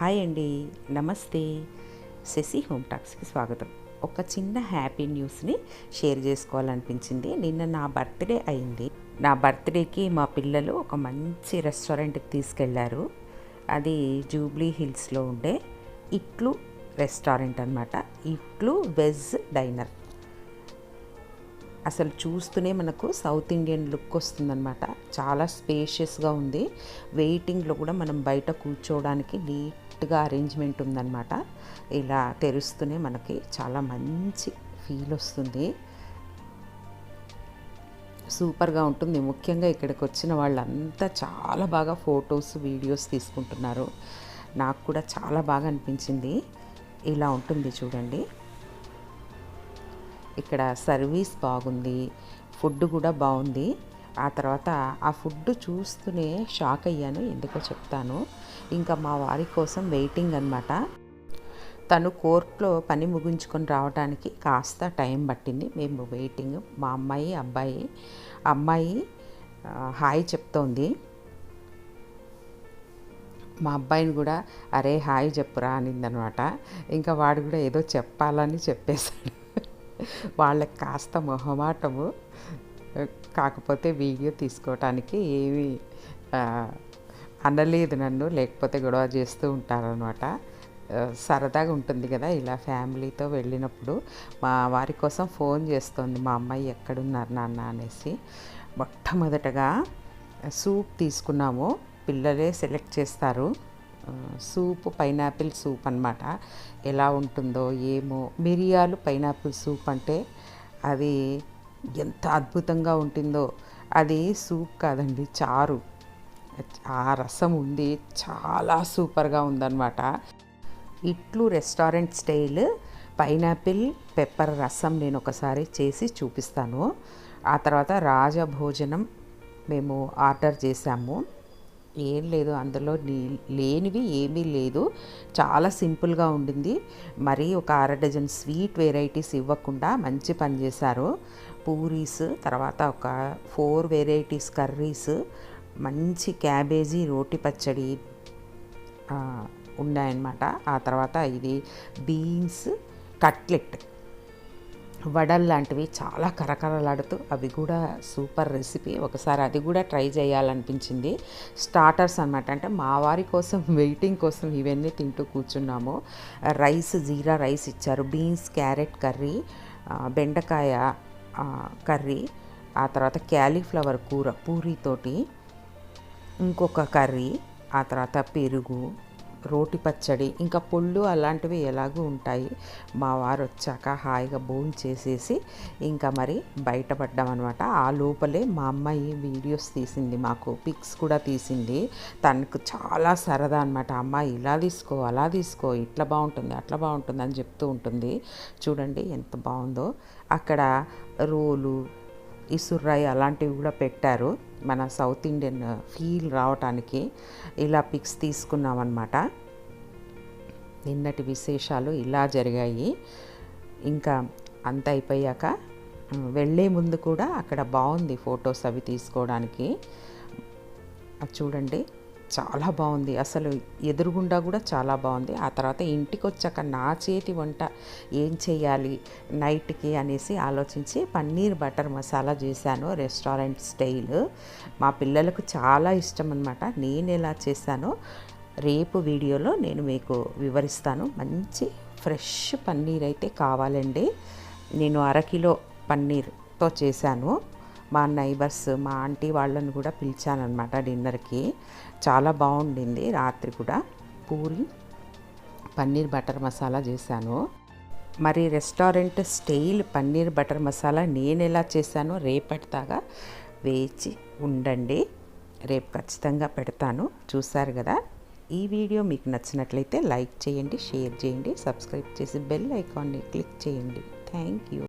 Hi అండి. నమస్తే. Shashi home టాక్స్కి స్వాగతం. ఒక చిన్న హ్యాపీ న్యూస్ని షేర్ చేసుకోవాలనిపించింది. నిన్న నా బర్త్డే అయింది. నా బర్త్డేకి మా పిల్లలు ఒక మంచి రెస్టారెంట్కి తీసుకెళ్ళారు. అది జూబ్లీ హిల్స్లో ఉండే ఇట్లు రెస్టారెంట్ అనమాట ఇట్లు వెజ్ డైనర్. అసలు చూస్తూనే మనకు సౌత్ ఇండియన్ లుక్ వస్తుందన్నమాట. చాలా స్పేషియస్గా ఉంది. వెయిటింగ్లో కూడా మనం బయట కూర్చోవడానికి నీట్గా అరేంజ్మెంట్ ఉందన్నమాట. ఇలా తెరుస్తూనే మనకి చాలా మంచి ఫీల్ వస్తుంది. సూపర్గా ఉంటుంది. ముఖ్యంగా ఇక్కడికి వచ్చిన వాళ్ళంతా చాలా బాగా ఫొటోస్ వీడియోస్ తీసుకుంటున్నారు. నాకు కూడా చాలా బాగా అనిపించింది. ఇలా ఉంటుంది చూడండి. ఇక్కడ సర్వీస్ బాగుంది. ఫుడ్ కూడా బాగుంది. ఆ తర్వాత ఆ ఫుడ్ చూస్తూనే షాక్ అయ్యాను ఎందుకో చెప్తాను. ఇంకా మా వారి కోసం వెయిటింగ్ అనమాట తను కోర్టులో పని ముగించుకొని రావడానికి కాస్త టైం పట్టింది. మేము వెయిటింగ్ మా అమ్మాయి అబ్బాయి అమ్మాయి హాయ్ చెప్తోంది. మా అబ్బాయిని కూడా అరే హాయ్ చెప్పురా అనిందనమాట ఇంకా వాడు కూడా ఏదో చెప్పాలని చెప్పేశాడు. వాళ్ళకి కాస్త మొహమాటము. కాకపోతే వీడియో తీసుకోవటానికి ఏమీ అనలేదు నన్ను లేకపోతే గొడవ చేస్తూ ఉంటారనమాట సరదాగా ఉంటుంది కదా ఇలా ఫ్యామిలీతో వెళ్ళినప్పుడు. మా వారి కోసం ఫోన్ చేస్తోంది మా అమ్మాయి ఎక్కడున్నారు నాన్న? అనేసి. మొట్టమొదటగా సూప్ తీసుకున్నాము. పిల్లలే సెలెక్ట్ చేస్తారు. సూప్ పైనాపిల్ సూప్ అన్నమాట. ఎలా ఉంటుందో ఏమో మిరియాలు పైనాపిల్ సూప్ అంటే అది ఎంత అద్భుతంగా ఉంటుందో. అది సూప్ కాదండి చారు. ఆ రసం ఉంది చాలా సూపర్గా ఉందన్నమాట. ఇట్లు రెస్టారెంట్ స్టైల్ పైనాపిల్ పెప్పర్ రసం నేను ఒకసారి చేసి చూపిస్తాను. ఆ తర్వాత రాజభోజనం మేము ఆర్డర్ చేసాము ఏం లేదు అందులో నీ- లేనివి ఏమీ లేదు. చాలా సింపుల్గా ఉండింది. మరి ఒక అర డజన్ స్వీట్ వెరైటీస్ ఇవ్వకుండా మంచి పని చేశారు. పూరీస్ తర్వాత ఒక ఫోర్ వెరైటీస్ కర్రీస్ మంచి క్యాబేజీ రోటి పచ్చడి ఉన్నాయన్నమాట. ఆ తర్వాత ఇది బీన్స్ కట్లెట్. వడల్ లాంటివి చాలా కరకరలాడుతూ అవి కూడా సూపర్ రెసిపీ. ఒకసారి అది కూడా ట్రై చేయాలనిపించింది. స్టార్టర్స్ అనమాట అంటే మా వారి కోసం వెయిటింగ్ కోసం ఇవన్నీ తింటూ కూర్చున్నాము. రైస్ జీరా రైస్ ఇచ్చారు. బీన్స్ క్యారెట్ కర్రీ బెండకాయ కర్రీ ఆ తర్వాత క్యాలీఫ్లవర్ కూర పూరీతోటి ఇంకొక కర్రీ ఆ తర్వాత పెరుగు రోటి పచ్చడి ఇంకా పొళ్ళు అలాంటివి ఎలాగూ ఉంటాయి. మా వారు వచ్చాక హాయిగా భోజనం చేసేసి ఇంకా మరి బయటపడ్డాం అనమాట ఆ లోపలే మా అమ్మాయి వీడియోస్ తీసింది మాకు పిక్స్ కూడా తీసింది. తనకు చాలా సరదా అనమాట అమ్మ ఇలా తీసుకో అలా తీసుకో ఇట్లా బాగుంటుంది అట్లా బాగుంటుంది అని చెప్తూ ఉంటుంది. చూడండి ఎంత బాగుందో. అక్కడ రోలు ఇసుర్రాయి అలాంటివి కూడా పెట్టారు. మన సౌత్ ఇండియన్ ఫీల్ రావటానికి ఇలా పిక్స్ తీసుకున్నాం అనమాట నిన్నటి విశేషాలు ఇలా జరిగాయి. ఇంకా అంత అయిపోయాక వెళ్ళే ముందు కూడా అక్కడ బాగుంది ఫొటోస్ అవి తీసుకోవడానికి. అది చూడండి. చాలా బాగుంది. అసలు ఎదురుగుండా కూడా చాలా బాగుంది. ఆ తర్వాత ఇంటికి వచ్చాక నా చేతి వంట ఏం చేయాలి నైట్కి అనేసి ఆలోచించి పన్నీర్ బటర్ మసాలా చేశాను రెస్టారెంట్ స్టైల్. మా పిల్లలకు చాలా ఇష్టం అనమాట నేను ఎలా చేశానో రేపు వీడియోలో నేను మీకు వివరిస్తాను. మంచి ఫ్రెష్ పన్నీర్ అయితే కావాలండి. నేను అరకిలో పన్నీర్తో చేశాను. మా నైబర్స్ మా ఆంటీ వాళ్ళని కూడా పిలిచానమాట డిన్నర్కి. చాలా బాగుండింది రాత్రి కూడా. పూరి పన్నీర్ బటర్ మసాలా చేశాను. మరి restaurant style paneer butter masala నేను ఎలా చేశానో రేపటిదాకా వేచి ఉండండి. రేపు ఖచ్చితంగా పెడతాను. చూసారు కదా? ఈ వీడియో మీకు నచ్చినట్లయితే లైక్ చేయండి షేర్ చేయండి సబ్స్క్రైబ్ చేసి బెల్ ఐకాన్ని క్లిక్ చేయండి. Thank you.